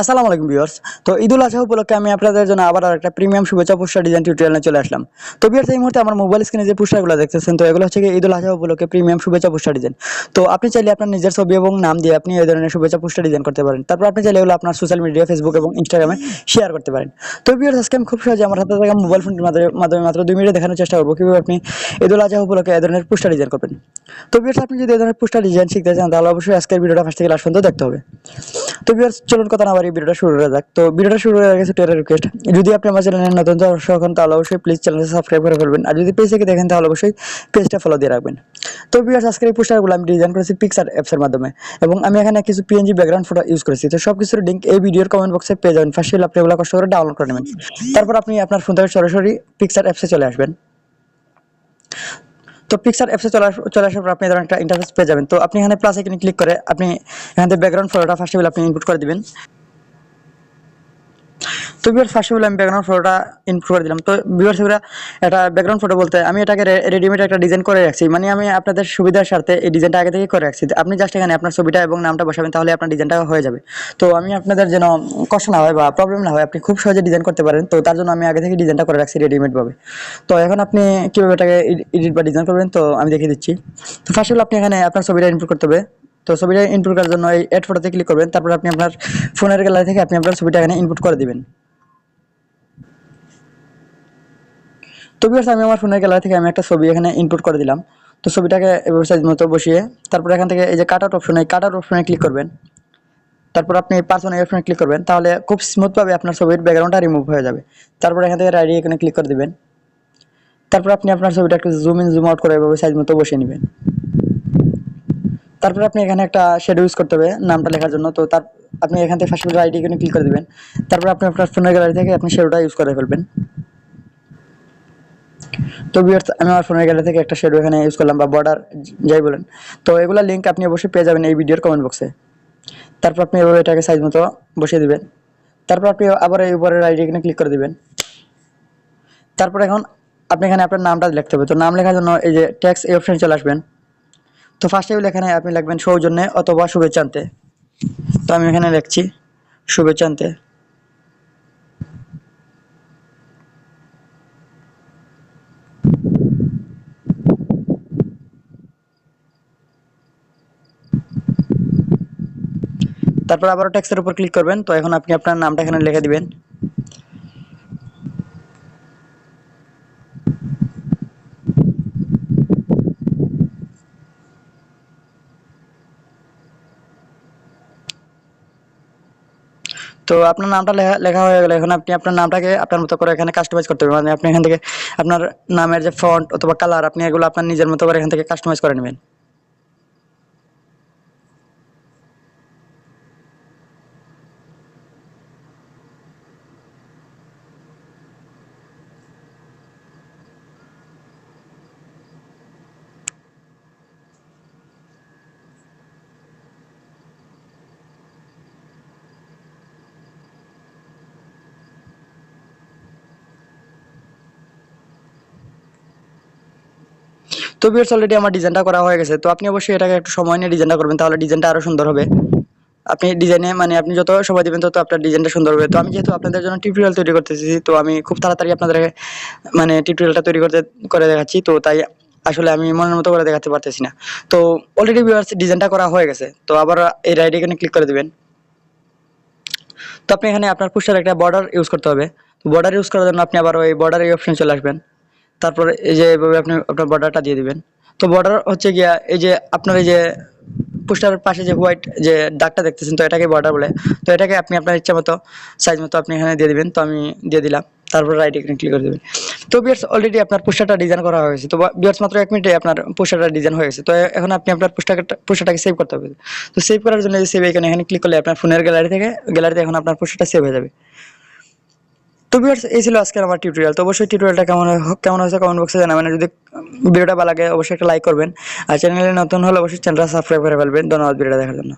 আসসালামু আলাইকুম ভিউয়ার্স। তো ঈদুল আজহা উপলক্ষে আমি আপনাদের জন্য আবার একটা প্রিমিয়াম শুভেচ্ছা পোস্টার ডিজাইন টিউটোরিয়ালে চলে আসলাম। তো ভিউয়ার্স, এই মুহূর্তে আমার মোবাইল স্ক্রিনে যে পোস্টারগুলো দেখতেছেন, তো এগুলো হচ্ছে ঈদুল আজহা উপলক্ষে প্রিমিয়াম শুভেচ্ছা পোস্টার ডিজাইন তো আপনি চাইলে আপনার নিজের ছবি এবং নাম দিয়ে আপনি এই ধরনের শুভেচ্ছা পোস্টার ডিজাইন করতে পারেন। তারপর আপনি চাইলে এগুলো আপনার সোশ্যাল মিডিয়া ফেসবুক এবং ইনস্টাগ্রামে শেয়ার করতে পারেন। তো ভিউয়ার্স, আজকে আমি খুব সহজে আমার হাতে থাকা মোবাইল ফোনের মাধ্যমে মাত্র দুই মিনিটে দেখানোর চেষ্টা করব, কীভাবে আপনি ঈদুল আজহা উপলক্ষে এই ধরনের পোস্টার ডিজাইন করবেন। তো ভিউয়ার্স, আপনি যদি এই ধরনের পোস্টার ডিজাইন শিখতে চান, তাহলে অবশ্যই আজকের ভিডিওটা ফার্স্ট থেকে লাস্ট পর্যন্ত দেখতে হবে। তো ভিউয়ার্স চলুন কথা না বাড়ি ভিডিওটা শুরু করা যাক। তো ভিডিওটা শুরু করার আগে ছোট একটা রিকোয়েস্ট যদি আপনি আমার চ্যানেলে নতুন দর্শক হন, তাহলে অবশ্যই প্লিজ চ্যানেলটা সাবস্ক্রাইব করে ফেলবেন। আর যদি পেজ থেকে দেখেন, তাহলে অবশ্যই পেজটা ফলো দিয়ে রাখবেন। তো ভিউয়ার্স আজকের এই পোস্টারগুলো আমি ডিজাইন করেছি পিক্সার অ্যাপসের মাধ্যমে। এবং আমি এখানে কিছু পিএনজি ব্যাকগ্রাউন্ড ফটো ইউজ করেছি। তো সব কিছুর লিঙ্ক এই ভিডিওর কমেন্ট বক্সে পেয়ে যাবেন। ফার্স্ট আপনি এগুলো কষ্ট করে ডাউনলোড করে নেবেন। তারপর আপনি আপনার ফোন থেকে সরাসরি পিক্সার অ্যাপসে চলে আসবেন। তো পিকচার অ্যাপসে চলে চলে আসার পর আপনি ধরেন একটা ইন্টারফেস পেয়ে যাবেন। তো আপনি এখানে প্লাস এখানে ক্লিক করে আপনি এখান ব্যাকগ্রাউন্ড ফটোটা ফার্স্ট অফ অল আপনি ইনপুট করে দিবেন। তো বিয়ার ফার্স্ট অফ আমি ব্যাকগ্রাউন্ড ফটোটা ইনপুট করে দিলাম। তো বিয়ার সেগুলো একটা ব্যাকগ্রাউন্ড ফটো বলতে, আমি এটাকে রেডিমেড একটা ডিজাইন করে রাখছি। মানে আমি আপনাদের সুবিধার স্বার্থে এই ডিজাইনটা আগে থেকে করে রাখছি। আপনি জাস্ট এখানে আপনার ছবিটা এবং নামটা বসাবেন, তাহলে আপনার ডিজাইনটা হয়ে যাবে। তো আমি আপনাদের যেন কষ্ট না হয় বা প্রবলেম না হয়, আপনি খুব সহজে ডিজাইন করতে পারেন। তো তার জন্য আমি আগে থেকে ডিজাইনটা করে রাখছি রেডিমেডভাবে তো এখন আপনি কীভাবে এটাকে এডিট বা ডিজাইন করবেন, তো আমি দেখিয়ে দিচ্ছি। তো ফার্স্ট অফ আপনি এখানে আপনার ছবিটা ইনপুট করতে হবে। তো ছবিটা ইনপুট করার জন্য এই এড ফটোতে ক্লিক করবেন। তারপর আপনি আপনার ফোনের গ্যালারি থেকে আপনি আপনার ছবিটা এখানে ইনপুট করে দিবেন। তো আমি আমার ফোনের গ্যালারি থেকে আমি একটা ছবি এখানে ইনপুট করে দিলাম। তো ছবিটাকে এভাবে সাইজ মতো বসিয়ে তারপর এখান থেকে এই যে কাট আউট অপশন এই কাট আউট অপশনে ক্লিক করবেন। তারপর আপনি পার্সোনাল অপশনে ক্লিক করবেন, তাহলে খুব স্মুথভাবে আপনার ছবির ব্যাকগ্রাউন্ডটা রিমুভ হয়ে যাবে। তারপর এখান থেকে রাইডি এখানে ক্লিক করে দিবেন। তারপর আপনি আপনার ছবিটা একটু জুম ইন জুম আউট করে এভাবে সাইজ মতো বসিয়ে নেবেন। তারপর আপনি এখানে একটা শেড ইউজ করতে হবে নামটা লেখার জন্য। তো তার, আপনি এখান থেকে ফার্স্ট রাইডি এখানে ক্লিক করে দিবেন। তারপর আপনি আপনার ফোনের গ্যালারি থেকে আপনি শেডোটা ইউজ করে ফেলবেন। তো ভিউয়ার্স আমি আমার ফোনের গ্যালারি থেকে একটা শেডো এখানে ইউজ করলাম বা বর্ডার যাই বলেন। তো এগুলো লিঙ্ক আপনি অবশ্যই পেয়ে যাবেন এই ভিডিওর কমেন্ট বক্সে তারপর আপনি এভাবে এটাকে সাইজ মতো বসিয়ে দিবেন। তারপর আপনি আবার এই উপরের আইডি এখানে ক্লিক করে দিবেন। তারপর এখন আপনি এখানে আপনার নামটা লিখতে হবে। তো নাম লেখার জন্য এই যে ট্যাক্স এই অপশানে চলে আসবেন। তো ফার্স্টে এখানে আপনি লিখবেন সৌজন্যে অথবা শুভেচ্ছান্তে। তো আমি এখানে লিখছি শুভেচ্ছান্তে। তারপর আবারও ট্যাক্সের উপর ক্লিক করবেন। তো এখন আপনি আপনার নামটা এখানে লিখে দিবেন। তো আপনার নামটা লেখা হয়ে গেলে। এখন আপনি আপনার নামটাকে আপনার মতো করে এখানে কাস্টমাইজ করতে হবে মানে আপনি এখান থেকে আপনার নামের যে ফন্ট অথবা কালার আপনি এগুলো আপনার নিজের মতো করে এখান থেকে কাস্টমাইজ করে নেবেন। তো ভিউয়ার্স অলরেডি আমার ডিজাইনটা করা হয়ে গেছে, তো আপনি অবশ্যই এটাকে একটু সময় নিয়ে ডিজাইনটা করবেন, তাহলে ডিজাইনটা আরও সুন্দর হবে। আপনি ডিজাইনে মানে আপনি যত সময় দেবেন, তত আপনার ডিজাইনটা সুন্দর হবে। তো আমি যেহেতু আপনাদের জন্য টিউটোরিয়াল তৈরি করতেছি, তো আমি খুব তাড়াতাড়ি আপনাদের মানে টিউটোরিয়ালটা তৈরি করতে, করে দেখাচ্ছি, তো তাই আসলে আমি মনের মতো করে দেখাতে পারতেছি না। তো অলরেডি ভিউয়ার্স ডিজাইনটা করা হয়ে গেছে, তো আবার এই রাইড এখানে ক্লিক করে দেবেন। তো আপনি এখানে আপনার পুস্টার একটা বর্ডার ইউজ করতে হবে। বর্ডার ইউজ করার জন্য আপনি আবার ওই বর্ডার এই অপশনে চলে আসবেন। তারপর এই যে এভাবে আপনি আপনার বর্ডারটা দিয়ে দিবেন। তো বর্ডার হচ্ছে গিয়া এই যে আপনার এই যে পোস্টারের পাশে যে হোয়াইট যে দাগটা দেখতেছেন, তো এটাকে বর্ডার বলে। তো এটাকে আপনি আপনার ইচ্ছা মতো সাইজ মতো আপনি এখানে দিয়ে দিবেন। তো আমি দিয়ে দিলাম। তারপর রাইট এখানে ক্লিক করে দেবেন। তো বিয়ার্স অলরেডি আপনার পোস্টারটা ডিজাইন করা হয়েছে তো বিয়ার্স মাত্র এক মিনিটে আপনার পোস্টারটা ডিজাইন হয়ে গেছে। তো এখন আপনি আপনার পোস্টারটা পোস্টারটাকে সেভ করতে হবে। তো সেভ করার জন্য সেভ এখানে এখানে ক্লিক করলে আপনার ফোনের গ্যালারি থেকে গ্যালারিতে এখন আপনার পোস্টারটা সেভ হয়ে যাবে। তো ভিউয়ার্স এই ছিল আজকের আমার টিউটোরিয়াল তো অবশ্যই টিউটোরিয়ালটা কেমন কেমন হয়েছে কমেন্ট বক্সে জানাবেন। যদি ভিডিওটা ভালো লাগে, অবশ্যই একটা লাইক করবেন। আর চ্যানেলে নতুন হলে অবশ্যই চ্যানেলটা সাবস্ক্রাইব করে ফেলবেন। ধন্যবাদ ভিডিওটা দেখার জন্য।